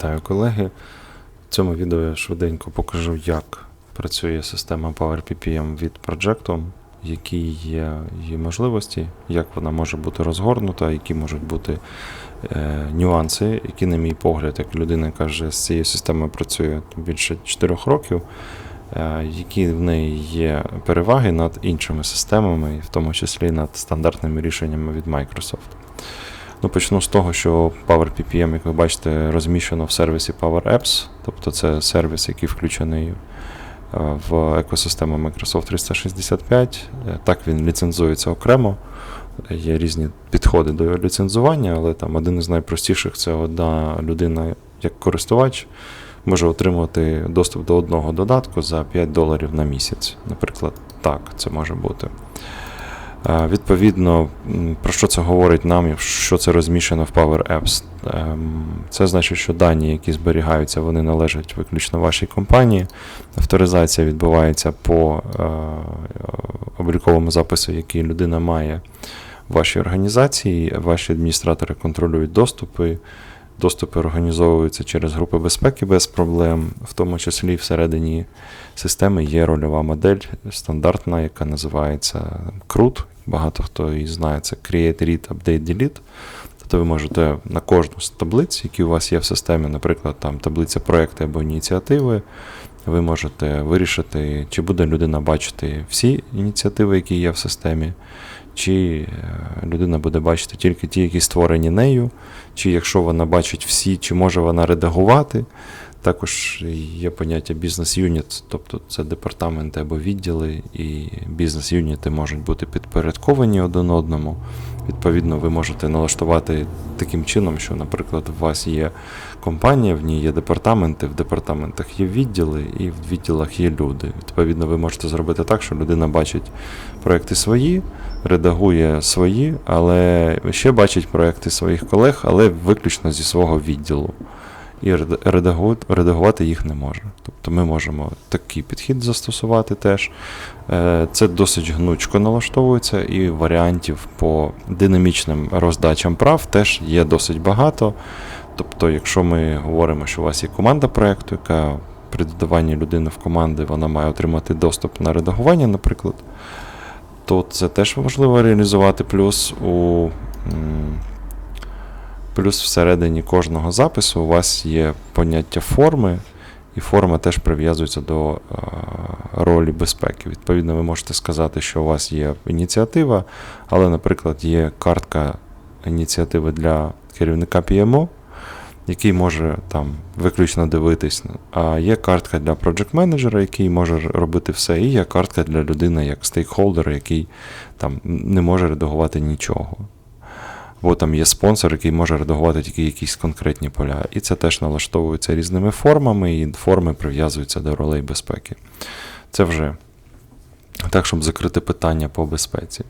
Вітаю колеги. В цьому відео я швиденько покажу, як працює система PowerPPM від Projectum, які є її можливості, як вона може бути розгорнута, які можуть бути е, нюанси, які, на мій погляд, як людина, яка вже з цією системою працює більше 4 років, е, які в неї є переваги над іншими системами, в тому числі над стандартними рішеннями від Microsoft. Ну, почну з того, що PowerPPM, як ви бачите, розміщено в сервісі Power Apps, тобто це сервіс, який включений е, в екосистему Microsoft 365. Е, Так він ліцензується окремо. Є різні підходи до його ліцензування, але там один із найпростіших це одна людина як користувач може отримувати доступ до одного додатку за 5 доларів на місяць. Наприклад, так це може бути. Е, Відповідно, про що це говорить нам, що це розміщено в Power Apps? Ем, Це значить, що дані, які зберігаються, вони належать виключно вашій компанії. Авторизація відбувається по е, обліковому запису, який людина має в вашій організації. Ваші адміністратори контролюють доступи. Доступи організовуються через групи безпеки без проблем, в тому числі всередині системи є рольова модель стандартна, яка називається CRUD. Багато хто її знає, це Create, Read, Update, Delete. Тобто ви можете на кожну з таблиць, які у вас є в системі, наприклад, там таблиця проекти або ініціативи, ви можете вирішити, чи буде людина бачити всі ініціативи, які є в системі, чи е, людина буде бачити тільки ті, які створені нею, чи якщо вона бачить всі, чи може вона редагувати. Також є поняття бізнес-юніт, тобто це департаменти або відділи, і бізнес-юніти можуть бути підпорядковані один одному. Відповідно, ви можете налаштувати таким чином, що, наприклад, у вас є компанія, в ній є департаменти, в департаментах є відділи, і в відділах є люди. Відповідно, ви можете зробити так, що людина бачить проекти свої, редагує свої, але ще бачить проекти своїх колег, але виключно зі свого відділу і редагувати їх не може. Тобто ми можемо такий підхід застосувати теж. Е, Це досить гнучко налаштовується, і варіантів по динамічним роздачам прав теж є досить багато. Тобто, якщо ми говоримо, що у вас є команда проєкту, яка при додаванні людини в команди вона має отримати доступ на редагування, наприклад, то це теж можливо реалізувати. Плюс у Плюс всередині кожного запису у вас є поняття форми, і форма теж прив'язується до е, ролі безпеки. Відповідно, ви можете сказати, що у вас є ініціатива, але, наприклад, є картка ініціативи для керівника PMO, який може там виключно дивитись, а є картка для project менеджера який може робити все, і є картка для людини як стейкхолдера, який там не може редагувати нічого. Бо там є спонсор, який може редагувати тільки якісь конкретні поля. І це теж налаштовується різними формами, і форми прив'язуються до ролей безпеки. Це вже так, щоб закрити питання по безпеці.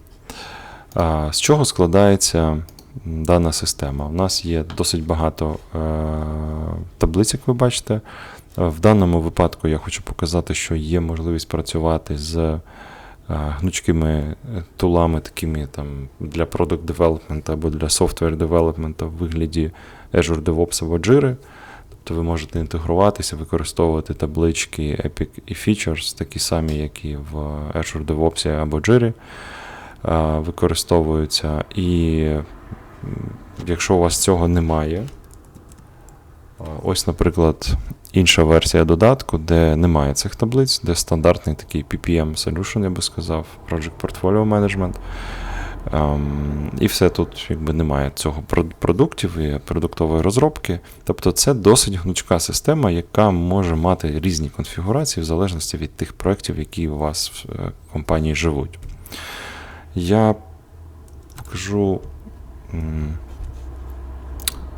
З чого складається дана система? У нас є досить багато е, таблиць, як ви бачите. В даному випадку я хочу показати, що є можливість працювати з гнучкими тулами, такими там для Product Development або для Software Development в вигляді Azure DevOps або Jira. Тобто ви можете інтегруватися, використовувати таблички Epic і Features, такі самі, як і в Azure DevOps або Jira використовуються. І якщо у вас цього немає, ось, наприклад, інша версія додатку, де немає цих таблиць, де стандартний такий PPM Solution, я би сказав, Project Portfolio Management. Um, і все тут якби немає цього продуктів і продуктової розробки. Тобто це досить гнучка система, яка може мати різні конфігурації в залежності від тих проєктів, які у вас в е, компанії живуть. Я покажу.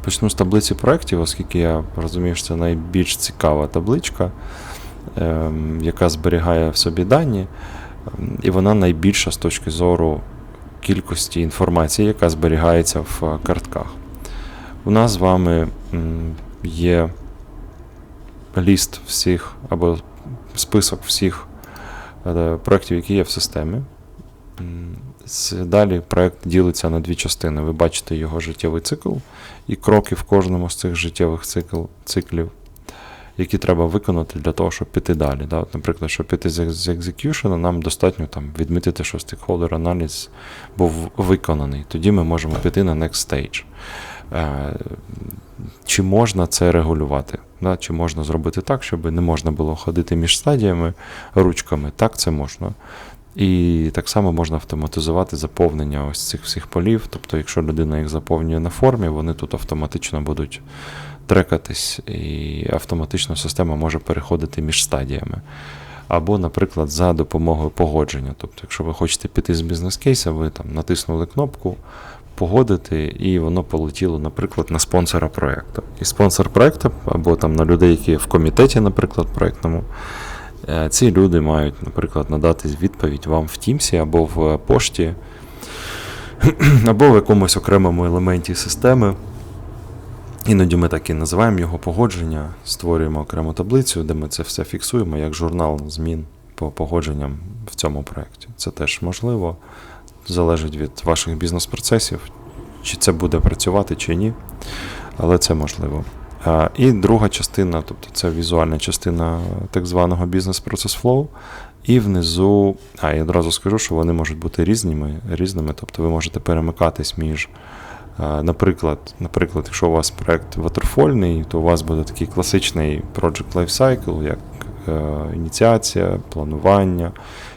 Почну з таблиці проєктів, оскільки я розумію, що це найбільш цікава табличка, ем, яка зберігає в собі дані, ем, і вона найбільша з точки зору кількості інформації, яка зберігається в картках. У нас з вами є ліст всіх або список всіх е, проєктів, які є в системі. Далі проект ділиться на дві частини. Ви бачите його життєвий цикл і кроки в кожному з цих життєвих цикл, циклів, які треба виконати для того, щоб піти далі. Да? От, наприклад, щоб піти з, з екзекюшена, нам достатньо там, відмітити, що стейкхолдер аналіз був виконаний. Тоді ми можемо піти на next stage. Е, чи можна це регулювати? Да? Чи можна зробити так, щоб не можна було ходити між стадіями ручками? Так, це можна. І так само можна автоматизувати заповнення ось цих всіх полів. Тобто, якщо людина їх заповнює на формі, вони тут автоматично будуть трекатись, і автоматично система може переходити між стадіями. Або, наприклад, за допомогою погодження. Тобто, якщо ви хочете піти з бізнес-кейса, ви там натиснули кнопку погодити, і воно полетіло, наприклад, на спонсора проєкту. І спонсор проєкту, або там на людей, які в комітеті, наприклад, проєктному, ці люди мають, наприклад, надати відповідь вам в Тімсі або в пошті, або в якомусь окремому елементі системи. Іноді ми так і називаємо його погодження, створюємо окрему таблицю, де ми це все фіксуємо як журнал змін по погодженням в цьому проєкті. Це теж можливо, залежить від ваших бізнес-процесів, чи це буде працювати, чи ні, але це можливо. А, І друга частина, тобто це візуальна частина так званого бізнес-процес флоу. І внизу, а я одразу скажу, що вони можуть бути різними, різними, тобто ви можете перемикатись між. Е, Наприклад, наприклад, якщо у вас проект ватерфольний, то у вас буде такий класичний Project Lifecycle, як е, ініціація, планування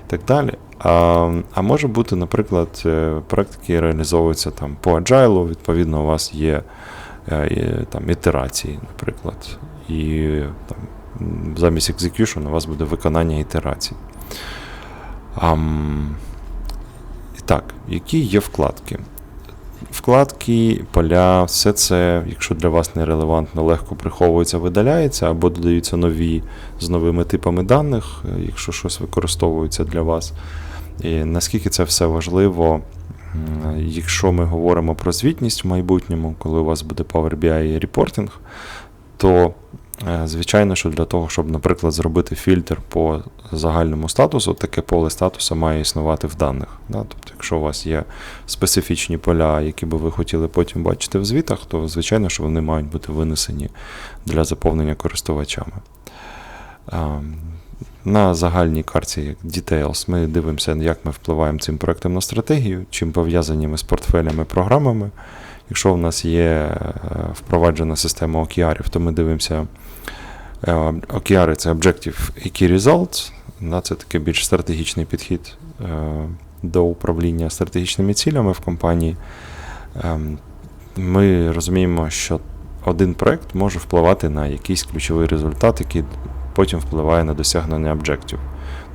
і так далі. А, а може бути, наприклад, е, проект, який реалізовується там по agile, відповідно, у вас е, є, там, ітерації, наприклад. І там, замість execution у вас буде виконання ітерацій. І так, які є вкладки? Вкладки, поля, все це, якщо для вас не релевантно, легко приховується, видаляється, або додаються нові з новими типами даних, е, якщо щось використовується для вас. І наскільки це все важливо, якщо ми говоримо про звітність в майбутньому, коли у вас буде Power BI репортинг, то е, звичайно, що для того, щоб, наприклад, зробити фільтр по загальному статусу, таке поле статусу має існувати в даних. Да? Тобто, якщо у вас є специфічні поля, які би ви хотіли потім бачити в звітах, то звичайно, що вони мають бути винесені для заповнення користувачами. На загальній карті як Details ми дивимося, як ми впливаємо цим проектом на стратегію, чим пов'язані ми з портфелями, програмами. Якщо в нас є е, впроваджена система OKR, то ми дивимося. OKR – це Objective і Key Results. Це такий більш стратегічний підхід е, до управління стратегічними цілями в компанії. Ем, Ми розуміємо, що один проект може впливати на якийсь ключовий результат, який потім впливає на досягнення об'єктів.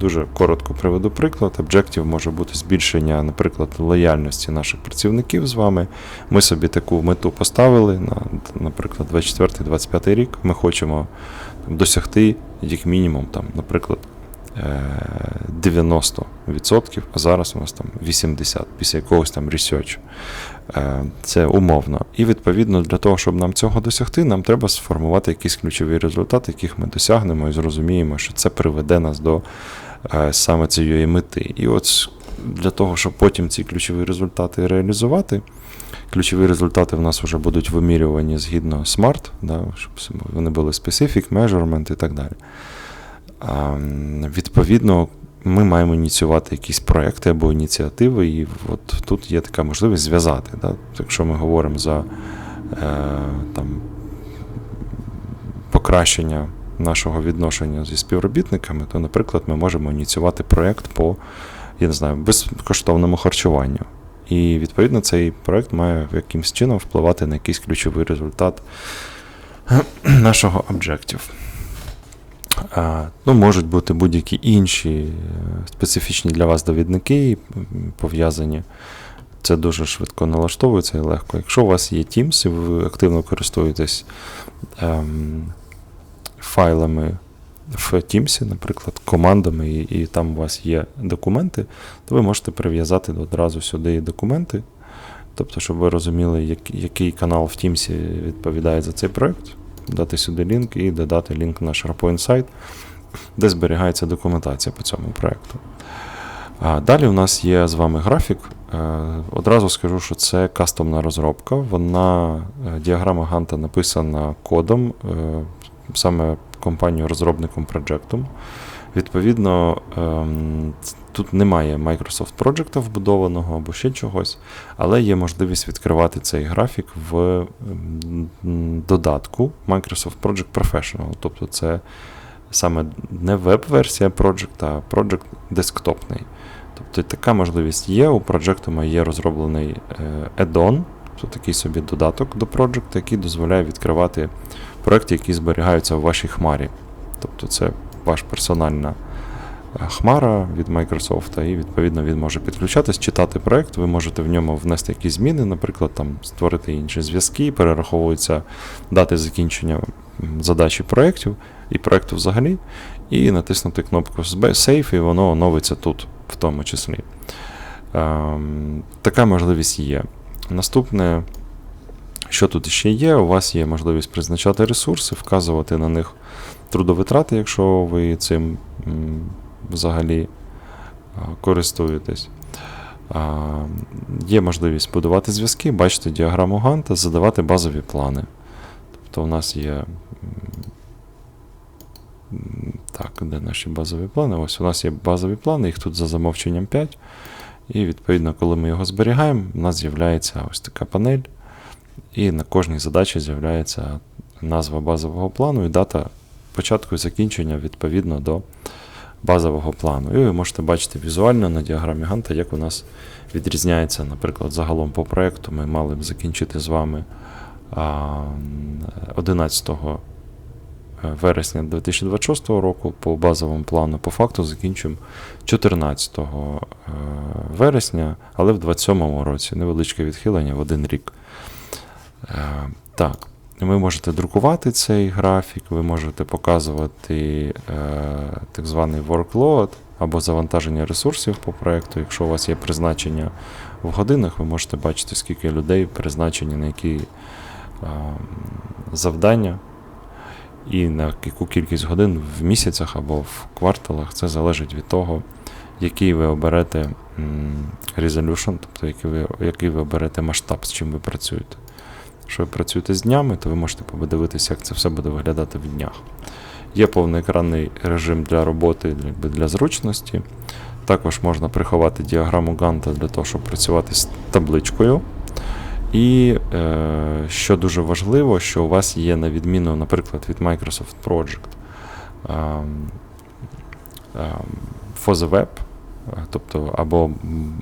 Дуже коротко приведу приклад. Об'єктів може бути збільшення, наприклад, лояльності наших працівників з вами. Ми собі таку мету поставили на, наприклад, 24-25 рік. Ми хочемо досягти як мінімум, там, наприклад, 90%, а зараз у нас там 80% після якогось там ресерчу. Е, Це умовно. І відповідно для того, щоб нам цього досягти, нам треба сформувати якісь ключові результати, яких ми досягнемо і зрозуміємо, що це приведе нас до е, саме цієї мети. І от для того, щоб потім ці ключові результати реалізувати. Ключові результати в нас вже будуть вимірювані згідно SMART, да, щоб вони були specific, measurement і так далі. Відповідно, ми маємо ініціювати якісь проекти або ініціативи, і от тут є така можливість зв'язати. Да? Якщо ми говоримо за е, там, покращення нашого відношення зі співробітниками, то, наприклад, ми можемо ініціювати проєкт по я не знаю, безкоштовному харчуванню. І відповідно цей проект має якимось чином впливати на якийсь ключовий результат нашого об'єктів. Ну, можуть бути будь-які інші е, специфічні для вас довідники пов'язані. Це дуже швидко налаштовується і легко. Якщо у вас є Teams, і ви активно користуєтесь ем, файлами в Teams, наприклад, командами, і, і там у вас є документи, то ви можете прив'язати одразу сюди і документи. Тобто, щоб ви розуміли, як, який канал в Teams відповідає за цей проект, дати сюди лінк і додати лінк на SharePoint сайт, де зберігається документація по цьому проекту. А далі у нас є з вами графік. Е, Одразу скажу, що це кастомна розробка. Вона е, діаграма Ганта написана кодом, е, саме компанією-розробником проджектом. Відповідно, ем, тут немає Microsoft Project вбудованого або ще чогось, але є можливість відкривати цей графік в додатку Microsoft Project Professional. Тобто це саме не веб-версія Project, а Project десктопний. Тобто така можливість є. У Projectum є розроблений е, add-on, тобто такий собі додаток до Project, який дозволяє відкривати проекти, які зберігаються в вашій хмарі. Тобто це ваша персональна хмара від Microsoft, і відповідно він може підключатись, читати проект, ви можете в ньому внести якісь зміни, наприклад, там створити інші зв'язки, перераховуються дати закінчення задачі проєктів і проєкту взагалі, і натиснути кнопку Save, і воно оновиться тут, в тому числі. Ем, така можливість є. Наступне, що тут ще є, у вас є можливість призначати ресурси, вказувати на них трудовитрати, якщо ви цим взагалі а, користуєтесь. Є можливість будувати зв'язки, бачити діаграму Ганта, задавати базові плани. Тобто у нас є. Так, де наші базові плани? Ось у нас є базові плани, їх тут за замовченням 5. І відповідно, коли ми його зберігаємо, у нас з'являється ось така панель, і на кожній задачі з'являється назва базового плану і дата початку і закінчення відповідно до базового плану. І ви можете бачити візуально на діаграмі Ганта, як у нас відрізняється, наприклад, загалом по проєкту. Ми мали б закінчити з вами 11 вересня 2026 року по базовому плану. По факту закінчимо 14 е, вересня, але в 2027 році невеличке відхилення в один рік. Е, Так, ви можете друкувати цей графік, ви можете показувати е, так званий workload або завантаження ресурсів по проєкту. Якщо у вас є призначення в годинах, ви можете бачити, скільки людей призначені на які е, завдання і на яку кількість годин в місяцях або в кварталах. Це залежить від того, який ви оберете resolution, тобто який ви, який ви оберете масштаб, з чим ви працюєте. Якщо ви працюєте з днями, то ви можете подивитися, як це все буде виглядати в днях. Є повноекранний режим для роботи для зручності. Також можна приховати діаграму Ганта для того, щоб працювати з табличкою. І е, що дуже важливо, що у вас є на відміну, наприклад, від Microsoft Project ем, ем, for the Web, е, тобто або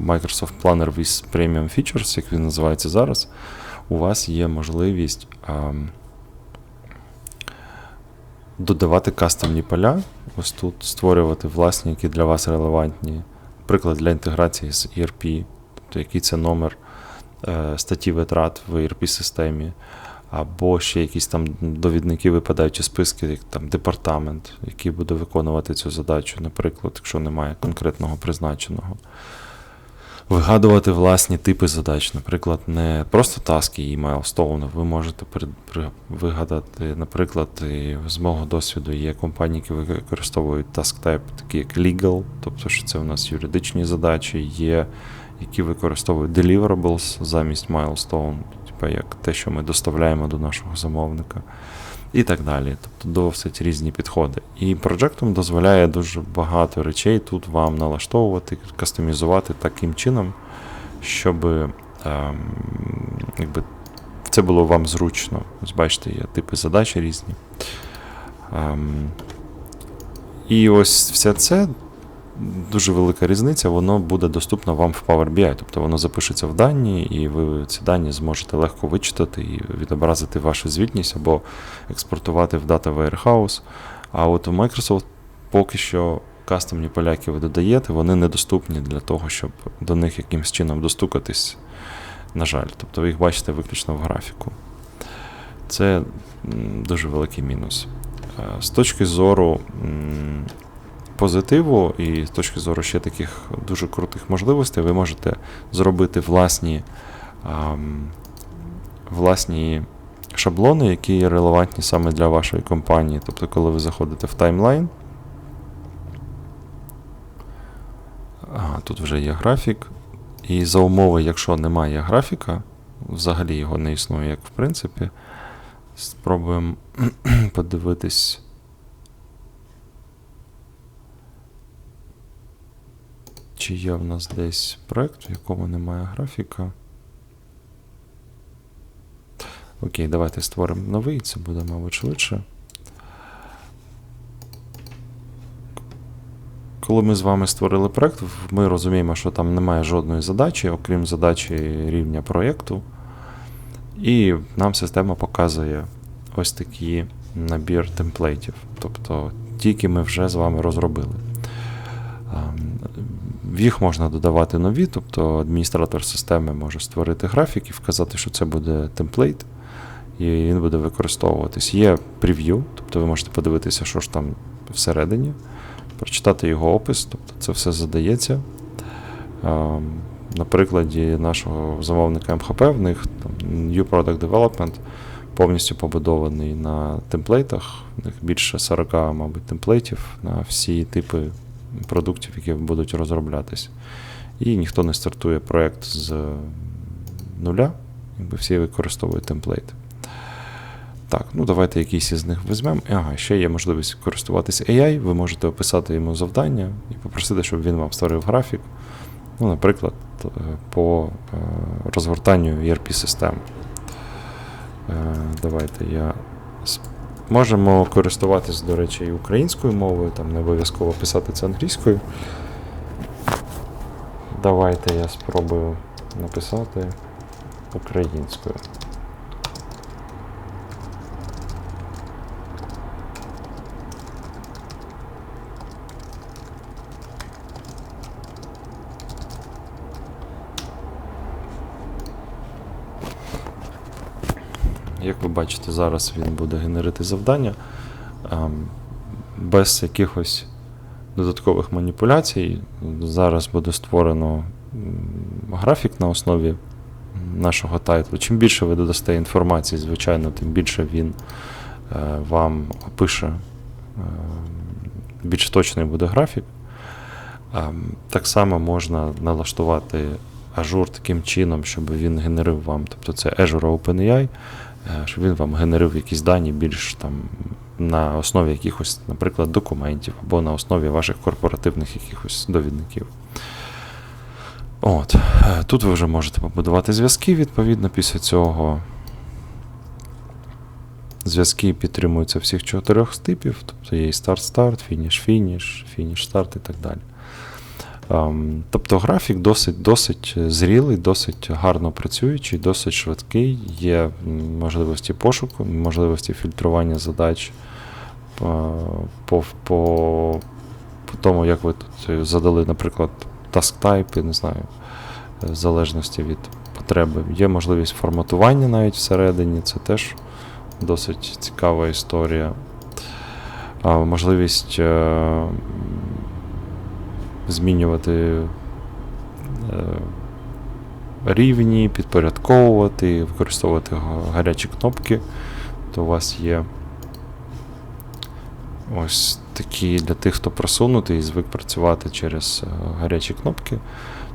Microsoft Planner with Premium Features, як він називається зараз, у вас є можливість ем, додавати кастомні поля, ось тут створювати власні, які для вас релевантні. Наприклад, для інтеграції з ERP, тобто який це номер е, статті витрат в ERP-системі, або ще якісь там довідники випадають чи списки, як там департамент, який буде виконувати цю задачу, наприклад, якщо немає конкретного призначеного. Вигадувати власні типи задач, наприклад, не просто таски і майлстоуни. Ви можете вигадати, наприклад, з мого досвіду є компанії, які використовують task type, такі як legal, тобто що це у нас юридичні задачі, є які використовують deliverables замість milestone, типу як те, що ми доставляємо до нашого замовника, і так далі. Тобто досить різні підходи. І Projectum дозволяє дуже багато речей тут вам налаштовувати, кастомізувати таким чином, щоб ем, якби, це було вам зручно. Ось бачите, є типи задач різні. Ем, і ось все це дуже велика різниця, воно буде доступно вам в Power BI. Тобто воно запишеться в дані, і ви ці дані зможете легко вичитати і відобразити вашу звітність або експортувати в Data Warehouse. А от у Microsoft поки що кастомні поля, які ви додаєте, вони недоступні для того, щоб до них якимось чином достукатись. На жаль, тобто ви їх бачите виключно в графіку. Це дуже великий мінус. Е, З точки зору позитиву і з точки зору ще таких дуже крутих можливостей, ви можете зробити власні, власні шаблони, які релевантні саме для вашої компанії. Тобто, коли ви заходите в таймлайн. Ага, тут вже є графік. І за умови, якщо немає графіка, взагалі його не існує, як в принципі. Спробуємо подивитись. Чи є в нас десь проєкт, в якому немає графіка. Окей, давайте створимо новий, це буде, мабуть, швидше. Коли ми з вами створили проєкт, ми розуміємо, що там немає жодної задачі, окрім задачі рівня проєкту. І нам система показує ось такий набір темплейтів. Тобто тільки ми вже з вами розробили. В їх можна додавати нові, тобто адміністратор системи може створити графік і вказати, що це буде темплейт, і він буде використовуватись. Є прев'ю, тобто ви можете подивитися, що ж там всередині, прочитати його опис, тобто це все задається. На прикладі нашого замовника МХП, в них там, New Product Development повністю побудований на темплейтах. В них більше 40, мабуть, темплейтів на всі типи продуктів, які будуть розроблятись. І ніхто не стартує проєкт з нуля, якби всі використовують темплейт. Так, ну давайте якийсь із них візьмемо. Ага, ще є можливість користуватися AI. Ви можете описати йому завдання і попросити, щоб він вам створив графік. Ну, Наприклад, по розгортанню ERP-систем. Давайте я. Можемо користуватись, до речі, і українською мовою, там не обов'язково писати це англійською. Давайте я спробую написати українською. Як ви бачите, зараз він буде генерити завдання без якихось додаткових маніпуляцій. Зараз буде створено графік на основі нашого тайтлу. Чим більше ви додасте інформації, звичайно, тим більше він е, вам опише, е, більш точний буде графік. Так само можна налаштувати ажур таким чином, щоб він генерив вам. Тобто це Azure OpenAI. Е, щоб він вам генерив якісь дані більш там на основі якихось, наприклад, документів або на основі ваших корпоративних якихось довідників. От. Е, тут ви вже можете побудувати зв'язки, відповідно, після цього. Зв'язки підтримуються всіх чотирьох типів, тобто є і старт-старт, фініш-фініш, фініш-старт і так далі. Ем, тобто графік досить досить зрілий, досить гарно працюючий, досить швидкий, є можливості пошуку, можливості фільтрування задач е, по по, по тому, як ви тут задали, наприклад, task type, не знаю, в залежності від потреби. Є можливість форматування навіть всередині, це теж досить цікава історія. Можливість е, змінювати е, рівні, підпорядковувати, використовувати гарячі кнопки, то у вас є ось такі для тих, хто просунутий і звик працювати через е, гарячі кнопки,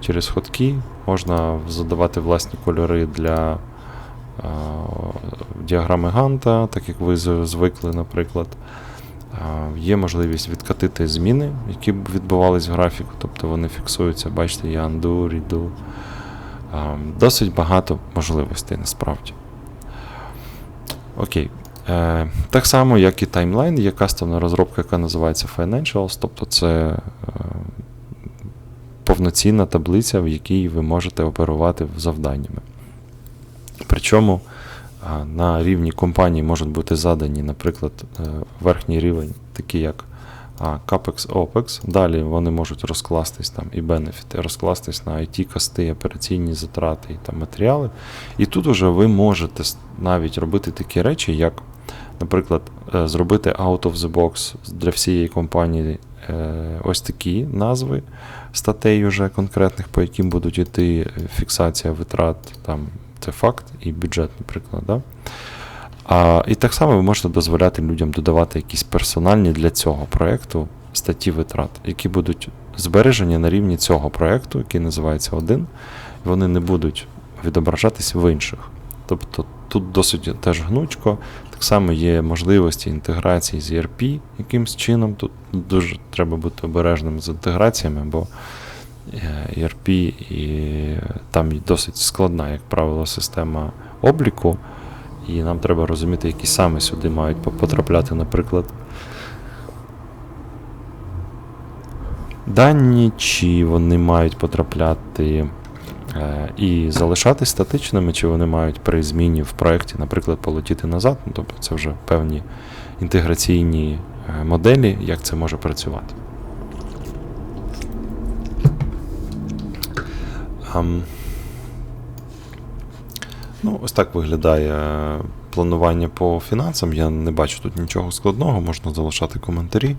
через ходки. Можна задавати власні кольори для е, діаграми Ганта, так як ви звикли, наприклад. Є можливість відкатити зміни, які відбувались в графіку, тобто вони фіксуються, бачите, є undo, redo. Досить багато можливостей насправді. Окей. Е, Так само, як і таймлайн, є кастомна розробка, яка називається Financials, тобто це е, повноцінна таблиця, в якій ви можете оперувати завданнями. Причому на рівні компанії можуть бути задані, наприклад, е, верхній рівень, такий як CAPEX, OPEX. Далі вони можуть розкластись там і бенефіти, розкластись на IT кости, операційні затрати і там матеріали. І тут вже ви можете навіть робити такі речі, як, наприклад, е, зробити out of the box для всієї компанії. Е, ось такі назви статей уже конкретних, по яким будуть йти фіксація витрат там це факт і бюджет, наприклад. Да? А, І так само ви можете дозволяти людям додавати якісь персональні для цього проєкту статті витрат, які будуть збережені на рівні цього проєкту, який називається 1. Вони не будуть відображатись в інших. Тобто тут досить теж гнучко. Так само є можливості інтеграції з ERP якимсь чином. Тут дуже треба бути обережним з інтеграціями, бо ERP і там досить складна, як правило, система обліку. І нам треба розуміти, які саме сюди мають потрапляти, наприклад. Дані, чи вони мають потрапляти е, і залишатись статичними, чи вони мають при зміні в проєкті, наприклад, полетіти назад. Ну, тобто це вже певні інтеграційні е, моделі, як це може працювати. Ну, ось так виглядає планування по фінансам. Я не бачу тут нічого складного, можна залишати коментарі,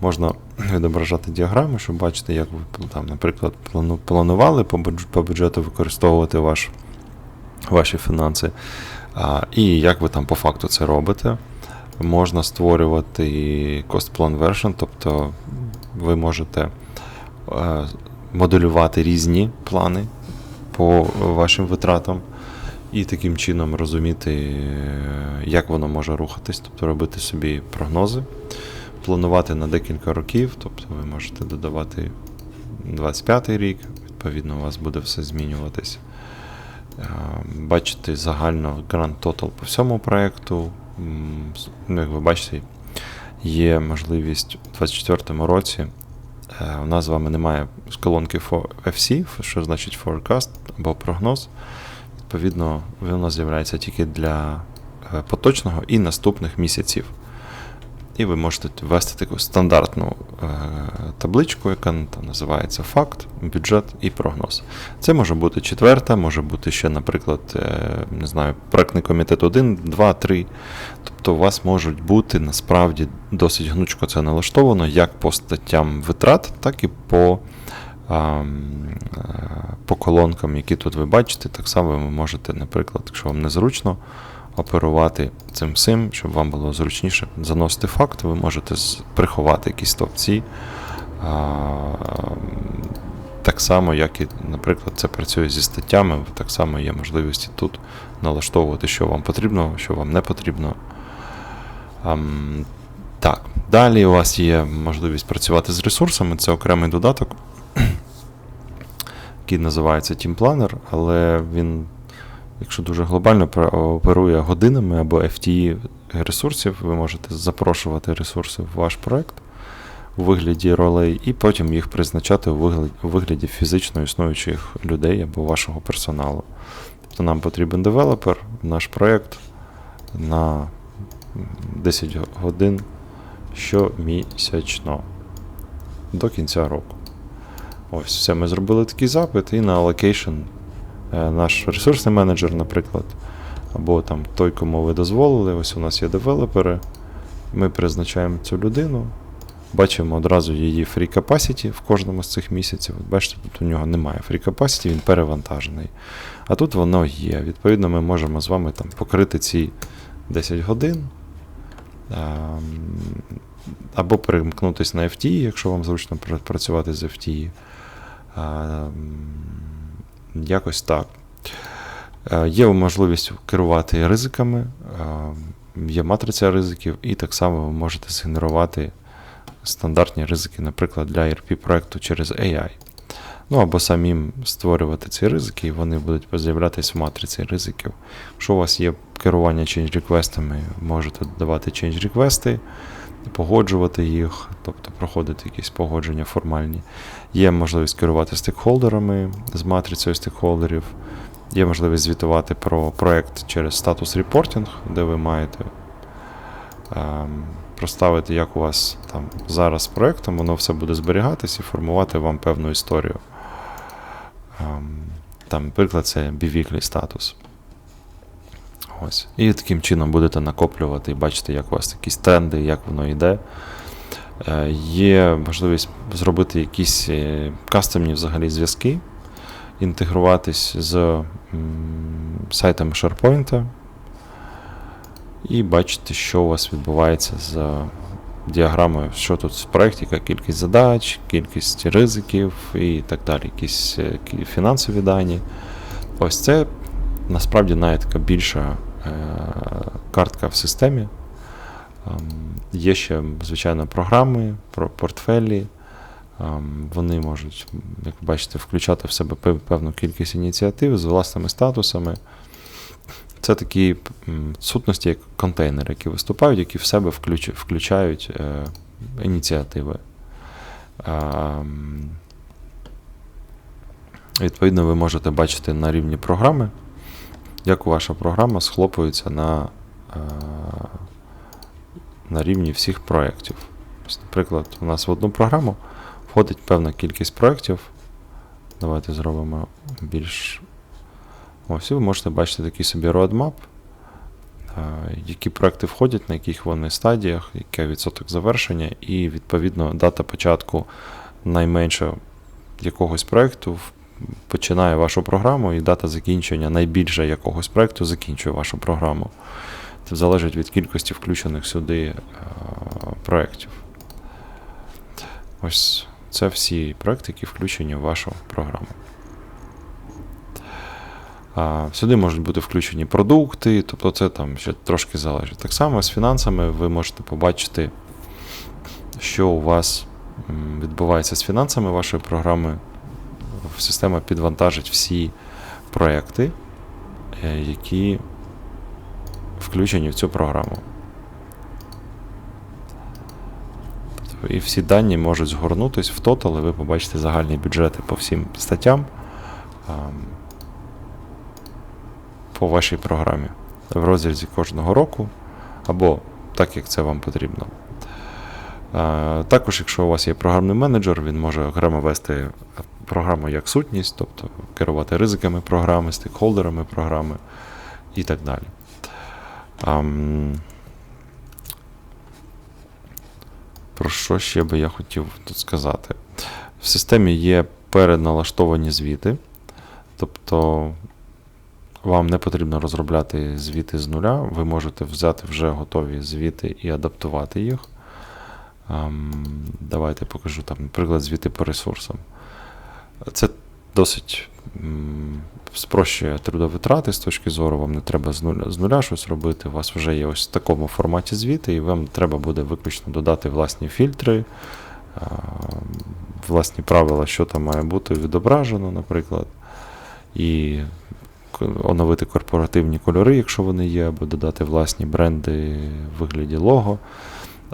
можна відображати діаграми, щоб бачити, як ви там, наприклад, планували по бюджету використовувати ваш, ваші фінанси, а, і як ви там по факту це робите. Можна створювати cost plan version, тобто ви можете е, моделювати різні плани по вашим витратам і таким чином розуміти, е, як воно може рухатись, тобто робити собі прогнози, планувати на декілька років, тобто ви можете додавати 25-й рік, відповідно, у вас буде все змінюватись. Е, Бачити загально Grand Total по всьому проєкту. Ну, як ви бачите, є можливість у 2024 році. Е, У нас з вами немає з колонки FC, що значить forecast або прогноз. Відповідно, воно з'являється тільки для е, поточного і наступних місяців. І ви можете ввести таку стандартну е, табличку, яка там називається факт, бюджет і прогноз. Це може бути четверта, може бути ще, наприклад, е, не знаю, проектний комітет 1, 2, 3. Тобто у вас можуть бути насправді досить гнучко це налаштовано як по статтям витрат, так і по е, по колонкам, які тут ви бачите, так само ви можете, наприклад, якщо вам незручно, оперувати цим всім, щоб вам було зручніше заносити факт, ви можете приховати якісь стовпці. Так само, як і, наприклад, це працює зі статтями, так само є можливості тут налаштовувати, що вам потрібно, що вам не потрібно. Так, далі у вас є можливість працювати з ресурсами, це окремий додаток, який називається Team Planner, але він, якщо дуже глобально, оперує годинами або FTE ресурсів, ви можете запрошувати ресурси в ваш проект у вигляді ролей, і потім їх призначати у вигляді, фізично існуючих людей або вашого персоналу. Тобто нам потрібен девелопер, наш проект на 10 годин щомісячно до кінця року. Ось, все, ми зробили такий запит, і на allocation наш ресурсний менеджер, наприклад, або там той, кому ви дозволили, ось у нас є девелопери. Ми призначаємо цю людину, бачимо одразу її free capacity в кожному з цих місяців. Бачите, тут у нього немає free capacity, він перевантажений. А тут воно є. Відповідно, ми можемо з вами там покрити ці 10 годин. ем, Або перемкнутися на FTE, якщо вам зручно працювати з FTE. Якось так. Е, Є можливість керувати ризиками, е, є матриця ризиків, і так само ви можете згенерувати стандартні ризики, наприклад, для ERP проекту через AI. Ну або самим створювати ці ризики, і вони будуть з'являтися в матриці ризиків. Якщо у вас є керування change реквестами, можете додавати change реквести, погоджувати їх, тобто проходити якісь погодження формальні. Є можливість керувати стейкхолдерами з матрицею стейкхолдерів. Є можливість звітувати про проект через статус репортинг, де ви маєте ем, проставити, як у вас там зараз з проектом, воно все буде зберігатись і формувати вам певну історію. Ем, там, наприклад, це biweekly статус. Ось. І таким чином будете накоплювати і бачити, як у вас якісь тренди, як воно йде. Е, Є можливість зробити якісь е, кастомні взагалі зв'язки, інтегруватись з сайтами SharePoint і бачити, що у вас відбувається з діаграмою, що тут в проєкті, яка кількість задач, кількість ризиків і так далі, якісь е, фінансові дані. Ось це насправді навіть така більша картка в системі. Ем, Є ще, звичайно, програми, портфелі. Ем, Вони можуть, як бачите, включати в себе певну кількість ініціатив з власними статусами. Це такі сутності, як контейнери, які виступають, які в себе включають е, ініціативи. Ем, Відповідно, ви можете бачити на рівні програми, як ваша програма схлопується на, на рівні всіх проєктів. Наприклад, у нас в одну програму входить певна кількість проєктів. Давайте зробимо більш. Ось, ви можете бачити такий собі roadmap, е, які проекти входять, на яких вони стадіях, яке відсоток завершення, і відповідно дата початку найменше якогось проєкту починає вашу програму, і дата закінчення найбільше якогось проєкту закінчує вашу програму. Це залежить від кількості включених сюди е, проєктів. Ось це всі проекти, які включені в вашу програму. Сюди можуть бути включені продукти, тобто це там ще трошки залежить. Так само з фінансами ви можете побачити, що у вас відбувається з фінансами вашої програми. Система підвантажить всі проекти, е, які включені в цю програму. І всі дані можуть згорнутися в тотал, і ви побачите загальні бюджети по всім статтям по вашій програмі в розрізі кожного року, або так, як це вам потрібно. Е, Також, якщо у вас є програмний менеджер, він може окремо вести програму як сутність, тобто керувати ризиками програми, стейкхолдерами програми і так далі. Ам, Про що ще би я хотів тут сказати? В системі є передналаштовані звіти, тобто вам не потрібно розробляти звіти з нуля, ви можете взяти вже готові звіти і адаптувати їх. Давайте покажу там, наприклад, звіти по ресурсам. Це досить спрощує трудовитрати з точки зору, вам не треба з нуля, з нуля щось робити. У вас вже є ось в такому форматі звіти, і вам треба буде виключно додати власні фільтри, власні правила, що там має бути відображено, наприклад. І оновити корпоративні кольори, якщо вони є, або додати власні бренди в вигляді лого.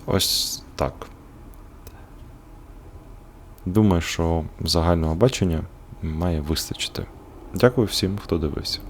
Ось так. Думаю, що загального бачення має вистачити. Дякую всім, хто дивився.